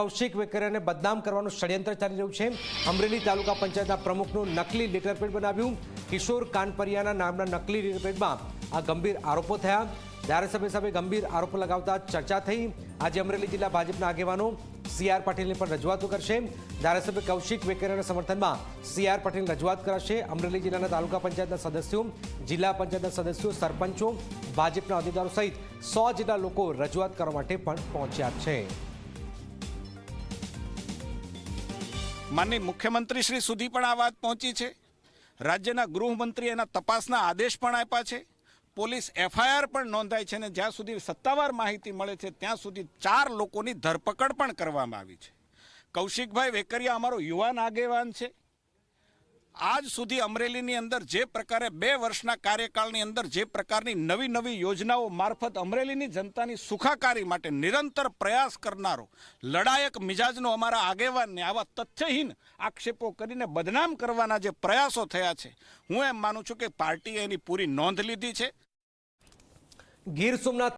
કૌશિક વેકરિયાને બદનામ કરવાનું ષડયંત્ર ચાલી રહ્યું છે. અમરેલી તાલુકા પંચાયતના પ્રમુખનું નકલી લેટરપેડ બનાવ્યું. કિશોર કાનપરિયાના નામના નકલી લેટરપેડમાં આ ગંભીર આરોપો થયા. ધારાસભ્ય સામે ગંભીર આરોપો લગાવતા ચર્ચા થઈ. આજે અમરેલી જિલ્લા ભાજપના આગેવાનો સીઆર પાટીલની પણ રજૂઆતો કરશે. ધારાસભ્ય કૌશિક વેકરિયાના સમર્થનમાં સીઆર પાટીલ રજૂઆત કરાશે. અમરેલી જિલ્લાના તાલુકા પંચાયતના સદસ્યો, જિલ્લા પંચાયતના સદસ્યો, સરપંચો, ભાજપના હોદ્દેદારો સહિત સો જેટલા લોકો રજૂઆત કરવા માટે પણ પહોંચ્યા છે. માનની મુખ્યમંત્રી શ્રી સુધી પણ આ વાત પહોંચી છે. રાજ્યના ગૃહમંત્રી એના તપાસના આદેશ પણ આપ્યા છે. પોલીસ એફઆઈઆર પણ નોંધાઈ છે અને જ્યાં સુધી સત્તાવાર માહિતી મળે છે, ત્યાં સુધી ચાર લોકોની ધરપકડ પણ કરવામાં આવી છે. કૌશિકભાઈ વેકરિયા અમારો યુવાન આગેવાન છે. આજ સુધી અમરેલીની અંદર જે પ્રકારે બે વર્ષના કાર્યકાળની અંદર જે પ્રકારની નવી નવી યોજનાઓ મારફત અમરેલીની જનતાની સુખાકારી માટે નિરંતર પ્રયાસ કરનારો લડાયક મિજાજનો અમારા આગેવાનને આવા તથ્યહીન આક્ષેપો કરીને બદનામ કરવાના જે પ્રયાસો થયા છે, હું એમ માનું છું કે પાર્ટીએ એની પૂરી નોંધ લીધી છે. ગીર સોમનાથ